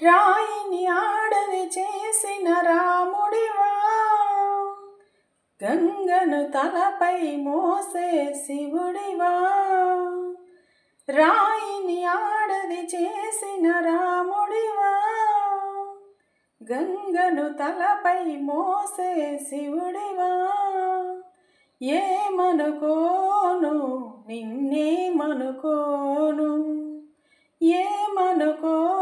రాయిని ఆడది చేసిన రాముడివా? గంగను తలపై మోసే శివుడివా? రాయిని ఆడది చేసిన రాముడివా? గంగను తలపై మోసే శివుడివా? ఏమనుకోను నిన్నేమనుకోను? ఏమనుకో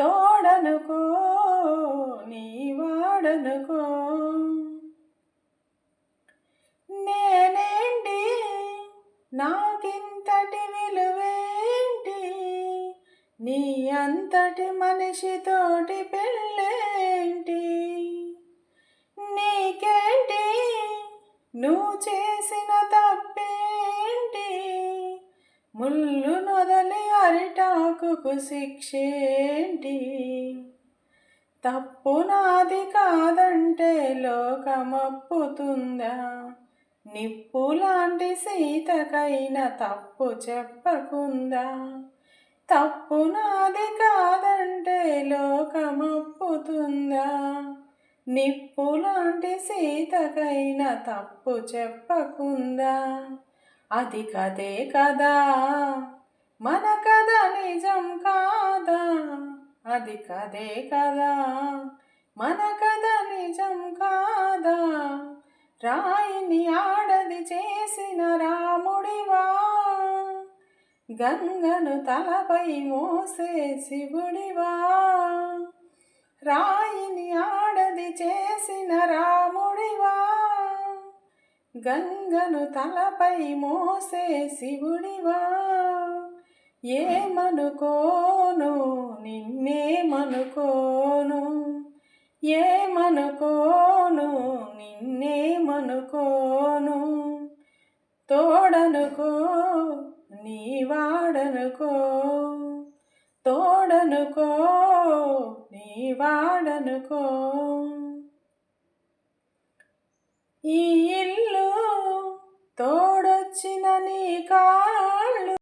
తోడనుకో నీ వాడనుకో. నేనేంటి? నాకింతటి విలువేంటి? నీ అంతటి మనిషితోటి పెళ్ళేంటి? నీకేంటి? నువ్వు చేసిన తప్పి అరిటాకుకు శిక్షేంటి తప్పు నాది కాదంటే లోకమప్పుతుందా? నిప్పు లాంటి సీతకైన తప్పు చెప్పకుందా? తప్పు నాది కాదంటే లోకమప్పుతుందా? నిప్పు లాంటి సీతకైన తప్పు చెప్పకుందా? అది కదే కదా? మన కథ నిజం కాదా? అది కదే కదా? మన కథ నిజం కాదా? రాయిని ఆడది చేసిన రాముడివా? గంగను తలపై మోసే శివుడివా? రాయిని ఆడది చేసిన రాముడివా? గంగను తలపై మోసే శివుడివా? ఏమనుకోను? నిన్నేమనుకోను? ఏమనుకోను? నిన్నేమనుకోను? తోడనుకో నీ వాడనుకో తోడనుకో నీ వాడనుకో ఈ